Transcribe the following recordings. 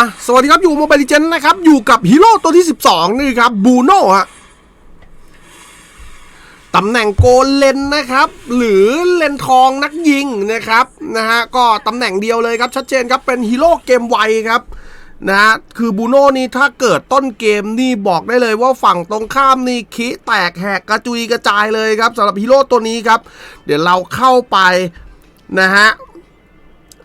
อะสวัสดีครับอยู่โมบาย e เจนนะครับ อยู่กับฮีโร่ตัวที่ 12 นี่ครับบูโน่ฮะตำแหน่งโกลเลนนะครับ หรือเลนทองนักยิงนะครับนะฮะก็ตำแหน่งเดียวเลยครับชัดเจนครับเป็นฮีโร่เกมไวครับนะฮะคือบูโน่นี่ถ้าเกิดต้นเกมนี่บอกได้เลยว่าฝั่งตรงข้ามนี่คิแตกแหกกระจุยกระจายเลยครับสำหรับฮีโร่ตัวนี้ครับ เดี๋ยวเราเข้าไปนะฮะ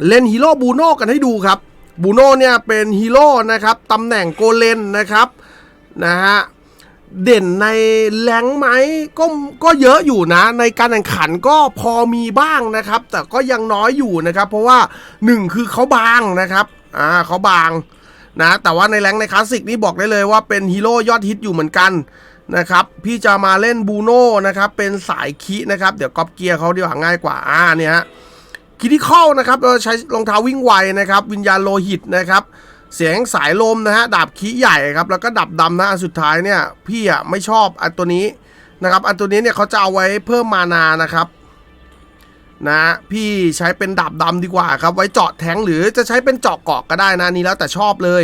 เล่นฮีโร่บูโน่กันให้ดูครับ บูโน่เนี่ยเป็นฮีโร่นะครับตำแหน่งโกเลนนะครับนะฮะเด่นในแรงไหมก็ก็เยอะอยู่นะ ในการแข่งขันก็พอมีบ้างนะครับ แต่ก็ยังน้อยอยู่นะครับ เพราะว่าหนึ่งคือเขาบางนะครับอ่าเขาบางนะแต่ว่าในแรงในคลาสสิกนี่บอกได้เลยว่าเป็นฮีโร่ยอดฮิตอยู่เหมือนกันนะครับพี่จะมาเล่นบูโน่นะครับเป็นสายคินะครับ เดี๋ยวก๊อปเกียร์เขาดีกว่าง่ายกว่าอ่าเนี่ยฮะ คิดิคอลนะครับเราใช้รองเท้าวิ่งไวนะครับ วิญญาณโลหิตนะครับ เสียงสายลมนะฮะดาบขี้ใหญ่ครับ แล้วก็ดับดำนะอันสุดท้ายเนี่ย พี่อะไม่ชอบอันตัวนี้นะครับ อันตัวนี้เนี่ยเขาจะเอาไว้เพิ่มมานานะครับนะพี่ใช้เป็นดาบดำดีกว่าครับ ไว้เจาะแทงหรือจะใช้เป็นเจาะเกาะก็ได้นะนนี้แล้วแต่ชอบเลย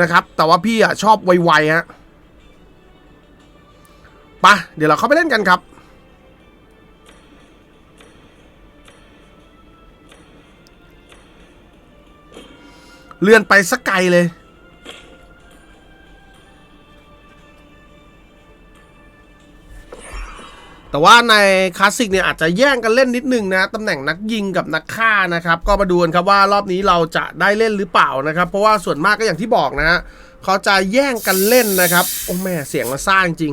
นะครับ แต่ว่าพี่อะชอบไวๆฮะไปะเดี๋ยวเราเข้าไปเล่นกันครับ เลื่อนไปสักไกลเลย แต่ว่าในคลาสสิกเนี่ยอาจจะแย่งกันเล่นนิดนึงนะตำแหน่งนักยิงกับนักฆ่านะครับ ก็มาดูกันครับว่ารอบนี้เราจะได้เล่นหรือเปล่านะครับ เพราะว่าส่วนมากก็อย่างที่บอกนะฮะเขาจะแย่งกันเล่นนะครับ โอ้แม่เสียงมาซ่าจริง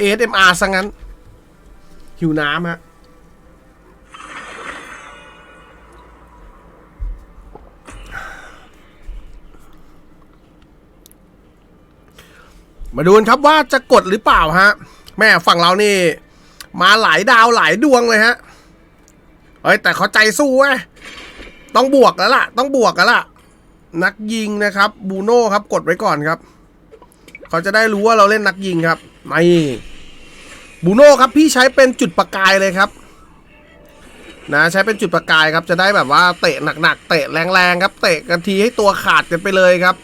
ASMR ซะงั้น หิวน้ำฮะ มาดูกันครับว่าจะกดหรือเปล่าฮะ แม่ฝั่งเรานี่ มาหลายดาวหลายดวงเลยฮะ เฮ้ยแต่เขาใจสู้เว้ยต้องบวกแล้วล่ะ ต้องบวกแล้วล่ะ นักยิงนะครับบูโน่ครับกดไว้ก่อนครับ เขาจะได้รู้ว่าเราเล่นนักยิงครับไม่บูโน่ครับพี่ใช้เป็นจุดประกายเลยครับ นะใช้เป็นจุดประกายครับจะได้แบบว่าเตะหนักๆเตะแรงๆครับ เตะกันทีให้ตัวขาดกันไปเลยครับ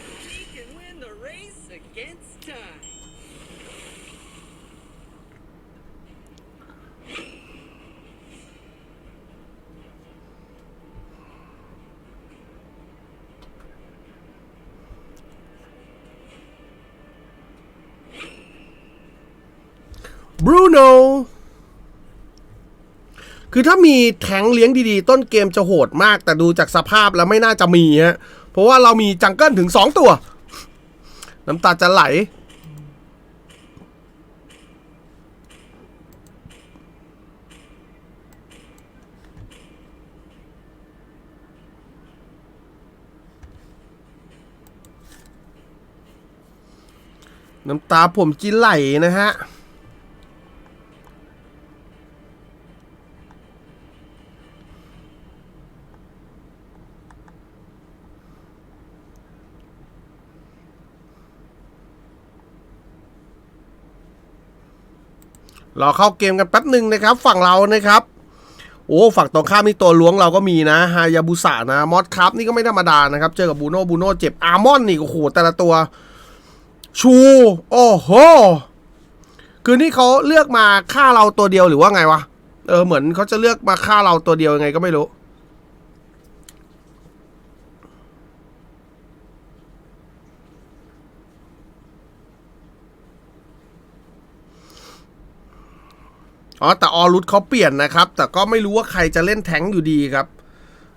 บรูโนคือถ้ามีแทงเลี้ยงดีๆ ต้นเกมจะโหดมาก แต่ดูจากสภาพแล้วไม่น่าจะมีฮะ เพราะว่าเรามีจังเกิลถึง 2 ตัว น้ำตาจะไหล น้ำตาผมจีไหลนะฮะ รอเข้าเกมกันแป๊บหนึ่งนะครับ ฝั่งเรานะครับ โอ้ฝั่งตรงข้ามนี่ตัวล้วงเราก็มีนะฮายาบุสะนะมอสครับนี่ก็ไม่ธรรมดานะครับ เจอกับบูโน่บูโน่เจ็บอาร์มอนนี่โอ้โหแต่ละตัว ชูโอ้โหคือนี่เขาเลือกมาฆ่าเราตัวเดียวหรือว่าไงวะเออเหมือนเขาจะเลือกมาฆ่าเราตัวเดียวยังไงก็ไม่รู้ อ๋อแต่ออรุดเขาเปลี่ยนนะครับ แต่ก็ไม่รู้ว่าใครจะเล่นแทงอยู่ดีครับ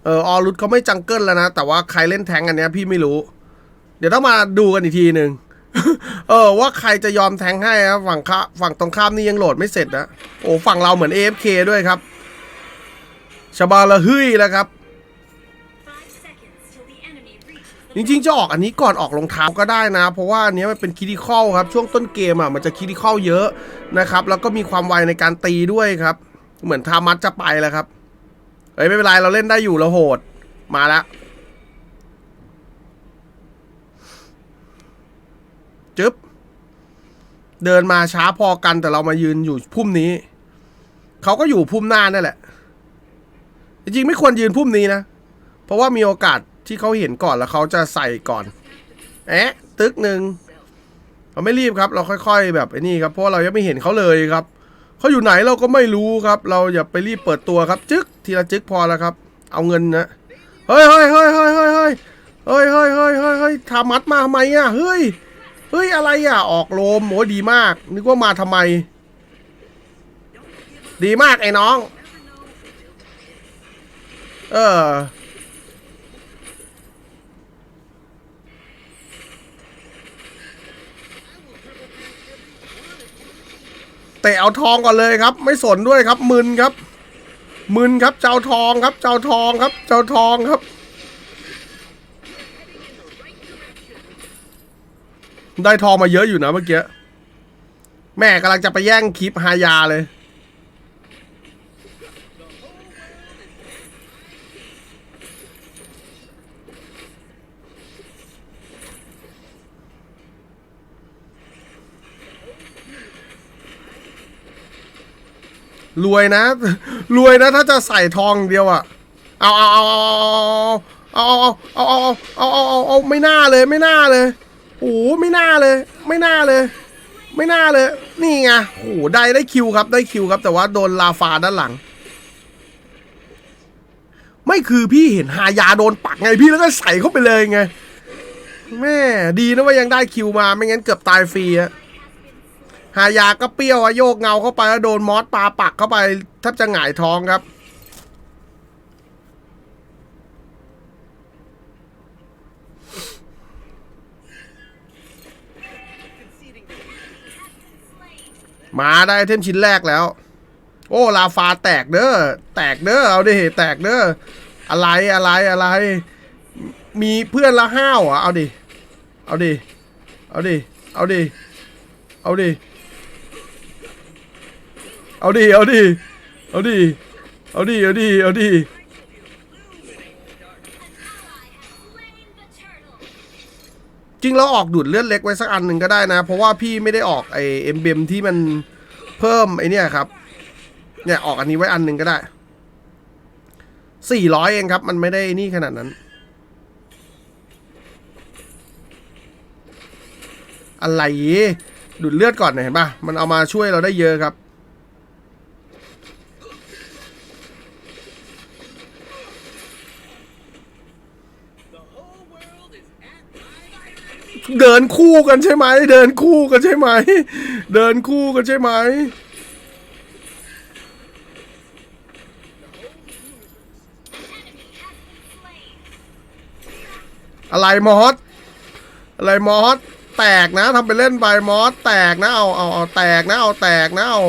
เออออรุดเขาไม่จังเกิลแล้วนะ แต่ว่าใครเล่นแทงอันเนี้ยพี่ไม่รู้ เดี๋ยวต้องมาดูกันอีกทีหนึ่งเออว่าใครจะยอมแทงให้ครับฝั่งข้าฝั่งตรงข้ามนี่ยังโหลดไม่เสร็จนะโอ้ฝั่งเราเหมือน AFK ด้วยครับชบาละฮึ่ยแล้วครับ จริงๆจะออกอันนี้ก่อนออกรองเท้าก็ได้นะ เพราะว่าอันเนี้ยมันเป็นคิดิคอลครับ ช่วงต้นเกมอะมันจะคิดิคอลเยอะนะครับ แล้วก็มีความไวในการตีด้วยครับ เหมือนทามัดจะไปแล้วครับเฮ้ยไม่เป็นไรเราเล่นได้อยู่เราโหดมาแล้วจึ๊บเดินมาช้าพอกันแต่เรามายืนอยู่พุ่มนี้ เขาก็อยู่พุ่มหน้านั่นแหละ จริงๆไม่ควรยืนพุ่มนี้นะ เพราะว่ามีโอกาส ที่เขาเห็นก่อนแล้วเขาจะใส่ก่อนแอะตึกหนึ่งเราไม่รีบครับ เราค่อย ๆ แบบไอ้นี่ครับเพราะเรายังไม่เห็นเขาเลยครับเขาอยู่ไหนเราก็ไม่รู้ครับ เราอย่าไปรีบเปิดตัวครับจึ๊กทีละจึ๊กพอแล้วครับ เอาเงินนะเฮ้ยเฮ้ยเฮ้ยเฮ้ยเฮ้ยเฮ้ยเฮ้ยเฮ้ยเฮ้ยเฮ้ยเฮ้ยทามัดมาทำไมอะเฮ้ยเฮ้ยอะไรอะออกโลมโหดีมาก นึกว่ามาทำไม ดีมากไอ้น้อง เออ เตะเอาทองก่อนเลยครับ ไม่สนด้วยครับมึนครับ มึนครับเจ้าทองครับ เจ้าทองครับ เจ้าทองครับ ได้ทองมาเยอะอยู่นะเมื่อกี้แม่กำลังจะไปแย่งคลิปฮายาเลย รวยนะ รวยนะถ้าจะใส่ทองเดียวอะเอาเอาเอาเอาเอาเอาเอาเอาเอาเอาเอาเอาไม่น่าเลยไม่น่าเลยโอ้ไม่น่าเลย ไม่น่าเลย ไม่น่าเลย นี่ไงโอ้ได้ได้คิวครับได้คิวครับ แต่ว่าโดนลาฟาด้านหลัง ไม่คือพี่เห็นฮายาโดนปักไงพี่แล้วก็ใส่เข้าไปเลยไงแม่ดีนะว่ายังได้คิวมาไม่งั้นเกือบตายฟรีอะ ฮายาก็เปรี้ยวอะโยกเงาเข้าไปแล้วโดนมอสปาปักเข้าไปแทบจะหงายท้องครับ มาได้เทมชิ้นแรกแล้ว โอ้ลาฟาแตกเด้อแตกเด้อเอาดิแตกเด้ออะไรอะไรอะไร มีเพื่อนละห้าวอะเอาดิเอาดิเอาดิเอาดิเอาดิ เอาดิ เอาดิ เอาดิ เอาดิ เอาดิ เอาดิจริงแล้วออกดูดเลือดเล็กไว้สักอันหนึ่งก็ได้นะ เพราะว่าพี่ไม่ได้ออกไอเอ็มเบมที่มันเพิ่มไอเนี่ยครับ เนี่ยออกอันนี้ไว้อันหนึ่งก็ได้สี่ร้อยเองครับ มันไม่ได้นี่ขนาดนั้น อะไรดูดเลือดก่อนหน่อยเห็นปะมันเอามาช่วยเราได้เยอะครับ เดินคู่กันใช่ไหม เดินคู่กันใช่ไหม เดินคู่กันใช่ไหม อะไรมอส อะไรมอส แตกนะทำไปเล่นไปมอส แตกนะเอาเอาเอาแตกนะเอาแตกนะเอา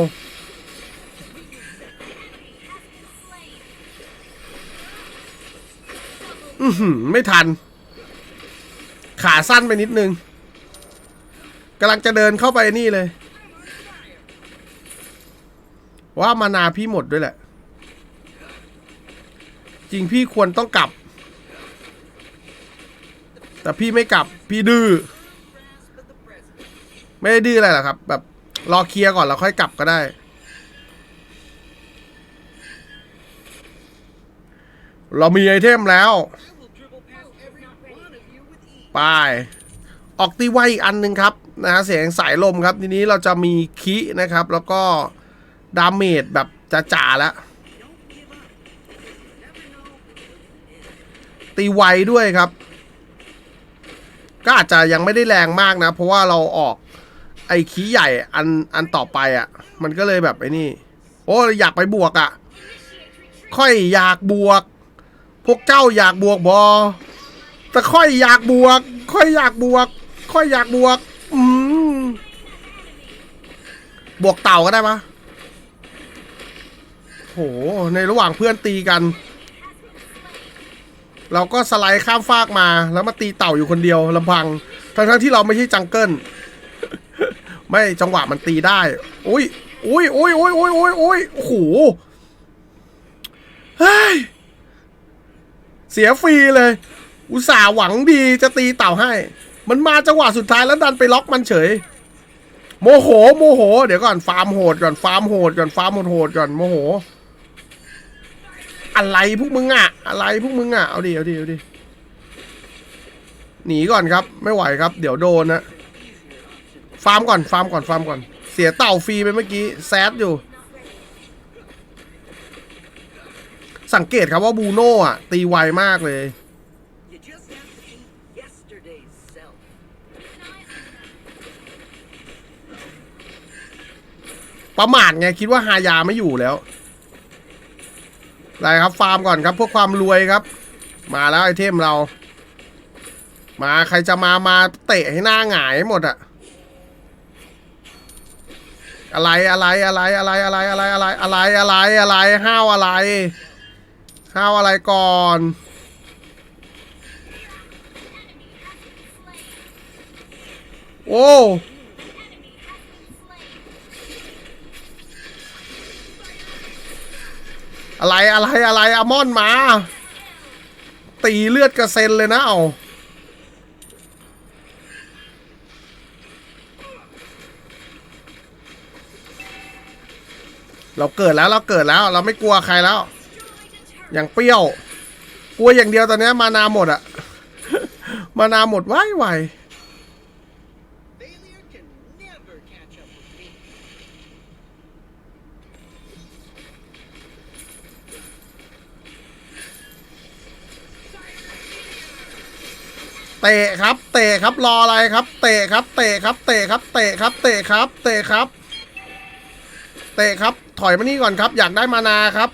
อือหือไม่ทัน ขาสั้นไปนิดนึงกำลังจะเดินเข้าไปนี่เลย ว่ามานาพี่หมดด้วยแหละ จริงพี่ควรต้องกลับ แต่พี่ไม่กลับพี่ดื้อไม่ได้ดื้ออะไรหรอกครับ แบบรอเคลียร์ก่อนแล้วค่อยกลับก็ได้เรามีไอเทมแล้ว ไปออกตีไวอีกอันหนึ่งครับนะฮะเสียงสายลมครับทีนี้เราจะมีคินะครับ แล้วก็ดาเมจแบบจ่าๆแล้วตีไวด้วยครับ ก็อาจจะยังไม่ได้แรงมากนะ เพราะว่าเราออกไอ้คีใหญ่อันอันต่อไปอะ่ะ มันก็เลยแบบไอ้นี่ โอ้อยากไปบวกอะ่ะ ค่อยอยากบวก พวกเจ้าอยากบวกบอ แต่ค่อยอยากบวก ค่อยอยากบวก ค่อยอยากบวก อืมบวกเต่าก็ได้ปะโห ในระหว่างเพื่อนตีกัน เราก็สไลด์ข้ามฟากมา แล้วมาตีเต่าอยู่คนเดียวลำพัง ทั้งทั้งที่เราไม่ใช่จังเกิลไม่จังหวะมันตีได้ อุ้ยอุ้ยอุ้ยอุ้ยอุ้ยอุ้ยอุ้ยโอ้โหเฮ้ย เสียฟรีเลย อุตส่าห์หวังดีจะตีเต่าให้ มันมาจังหวะสุดท้ายแล้วดันไปล็อกมันเฉย โมโห โมโห เดี๋ยวก่อนฟาร์มโหดก่อนฟาร์มโหดก่อนฟาร์มโหดก่อนโมโห อะไรพวกมึงอะ อะไรพวกมึงอะ เอาดิเอาดิเอาดิหนีก่อนครับ ไม่ไหวครับ เดี๋ยวโดนนะฟาร์มก่อนฟาร์มก่อนฟาร์มก่อน เสียเต่าฟรีไปเมื่อกี้แซดอยู่ สังเกตครับว่าบูโน่อะตีไวมากเลย ประมาทไงคิดว่าฮายาไม่อยู่แล้วอะไรครับฟาร์มก่อนครับเพื่อความรวยครับ มาแล้วไอเทมเรา มาใครจะมามาเตะให้หน้าหงายหมดอะอะไรอะไรอะไรอะไรอะไรอะไรอะไรอะไรอะไรอะไรห้าวอะไร ห้าวอะไรก่อนโอ้ อะไรอะไรอะไรอะมอนมา ตีเลือดกระเซ็นเลยนะเอาเราเกิดแล้วเราเกิดแล้วเราไม่กลัวใครแล้ว อย่างเปรี้ยว กลัวอย่างเดียวตอนนี้มานาหมดอะมานาหมดไวไว เตะครับ เตะครับรออะไรครับ เตะครับ เตะครับ เตะครับ เตะครับ เตะครับ เตะครับ เตะครับ ถอยมานี่ก่อนครับ อยากได้มานาครับ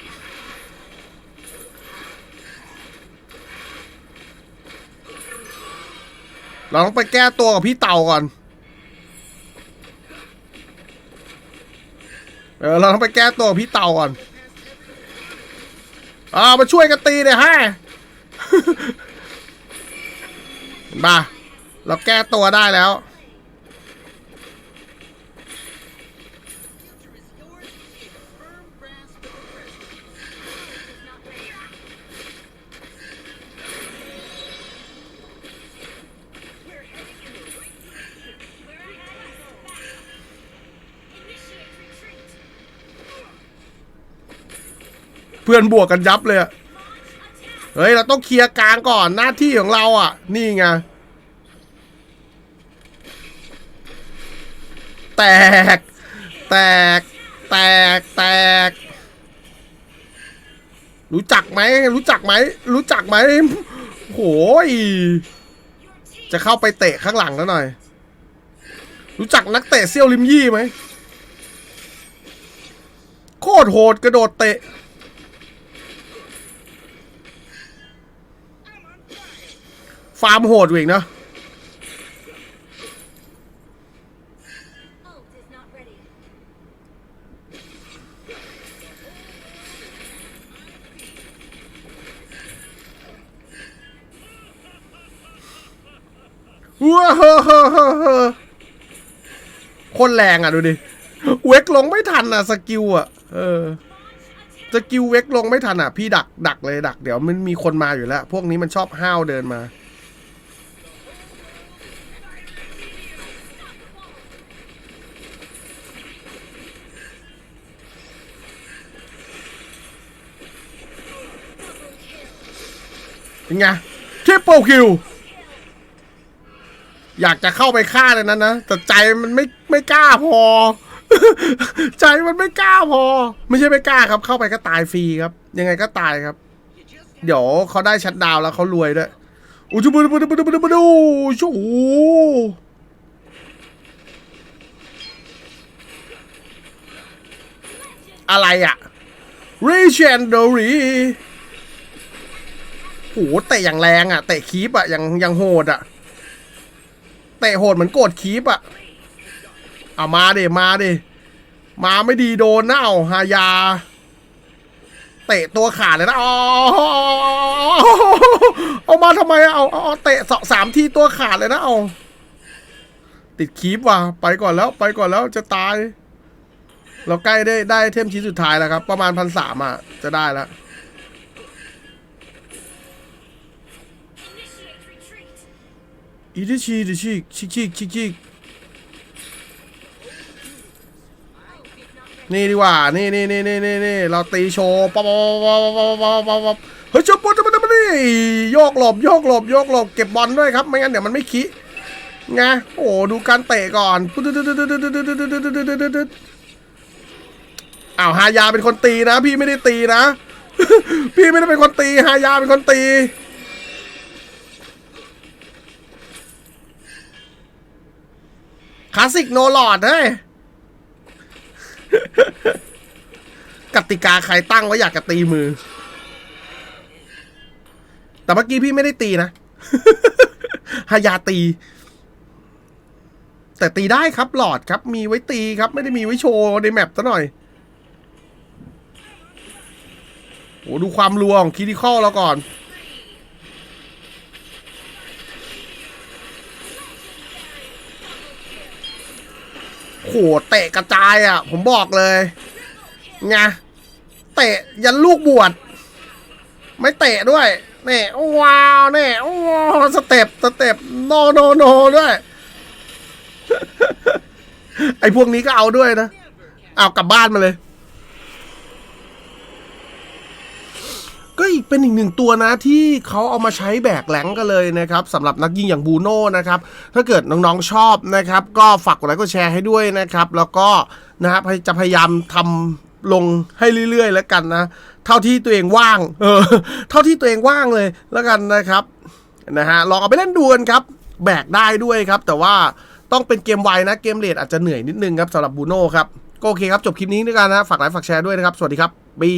เราต้องไปแก้ตัวกับพี่เต่าก่อน เออเราต้องไปแก้ตัวกับพี่เต่าก่อนอ่ามาช่วยกันตีเลยฮะ บ้าเราแก้ตัวได้แล้ว เพื่อนบวกกันยับเลยอะ เฮ้ย เราต้องเคลียร์กลางก่อนหน้าที่ของเราอะ นี่ไง แตก แตก แตก แตก รู้จักไหม รู้จักไหม รู้จักไหมโหยจะเข้าไปเตะข้างหลังแล้วหน่อย รู้จักนักเตะเซี่ยวลิมยี่ไหม โคตรโหดกระโดดเตะ ฟาร์มโหดกว่อีกเนอะว้าเฮ้อเฮ้อเฮ้อคนแรงอะดูดิ เวกลงไม่ทันอะสกิลอะ เออ สกิลเวกลงไม่ทันอะ พี่ดักดักเลยดัก เดี๋ยวมันมีคนมาอยู่แล้ว พวกนี้มันชอบห้าวเดินมา เป็นไงทริปเปิลคิว อยากจะเข้าไปฆ่าเลยนั้นนะ แต่ใจมันไม่ไม่กล้าพอ ใจมันไม่กล้าพอ ไม่ใช่ไม่กล้าครับ เข้าไปก็ตายฟรีครับ ยังไงก็ตายครับ เดี๋ยวเขาได้ชัดดาวแล้วเขารวยด้วยอู้จูบูดูบูดูบูดูบูดูบูดูชูอะไรอะ Legendary โหเตะอย่างแรงอะเตะคีปอะอย่างอย่างโหดอะเตะโหดเหมือนโกดคีปอะเอามาเดมาเดมาไม่ดีโดนเนะเอาฮายา เตะตัวขาดเลยนะอ๋อเอามาทำไมอะเอาเอาเอเตะสองสามทีตัวขาดเลยนะเอาติดคีปว่ะไปก่อนแล้วไปก่อนแล้วจะตาย เราใกล้ได้ได้เทมชิ้นสุดท้ายแล้วครับ ประมาณพันสามอะจะได้แล้ว อีดิชีดิชิกชิกชิกชิกชิกเนี่ดีกว่า นี่นี่นี่นี่นี่นี่เราตีโชว์ป๊อปป๊อปป๊อปป๊อปป๊อปป๊อปเฮ้ยจุ๊บปุ๊บจุ๊บปุ๊บนี่โยกหลบโยกหลบโยกหลบเก็บบอลด้วยครับไม่งั้นเดี๋ยวมันไม่คิไงโอ้ดูการเตะก่อนอ้าวฮายาเป็นคนตีนะ พี่ไม่ได้ตีนะ พี่ไม่ได้เป็นคนตีฮายาเป็นคนตี คลาสสิกโนหลอดเฮ้ยกติกาใครตั้งไว้อยากจะตีมือ แต่เมื่อกี้พี่ไม่ได้ตีนะฮายาตี แต่ตีได้ครับหลอดครับ มีไว้ตีครับ ไม่ได้มีไว้โชว์ในแมปซะหน่อยโอ้ดูความรัวของคิดิคอลแล้วก่อน โหเตะกระจายอะ ผมบอกเลยไงเตะยันลูกบวชไม่เตะด้วยนี่ว้าวนี่ว้าวสเต็ปสเต็ปโนโนโนด้วย ไอ้พวกนี้ก็เอาด้วยนะ เอากลับบ้านมาเลย อีกเป็นอีกหนึ่งตัวนะที่เขาเอามาใช้แบกแหลงกันเลยนะครับสำหรับนักยิงอย่างบูโน่นะครับถ้าเกิดน้องๆชอบนะครับ ก็ฝากกดไลค์กดแชร์ให้ด้วยนะครับ แล้วก็นะครับจะพยายามทำลงให้เรื่อยๆ แล้วกันนะ เท่าที่ตัวเองว่าง เออ เท่าที่ตัวเองว่างเลยแล้วกันนะครับนะฮะลองเอาไปเล่นดูกันครับ แบกได้ด้วยครับ แต่ว่าต้องเป็นเกมไวนะเกมเลดอาจจะเหนื่อยนิดนึงครับสำหรับบูโน่ครับก็โอเคครับ จบคลิปนี้ด้วยกันนะฝากไลค์ฝากแชร์ด้วยนะครับ สวัสดีครับบี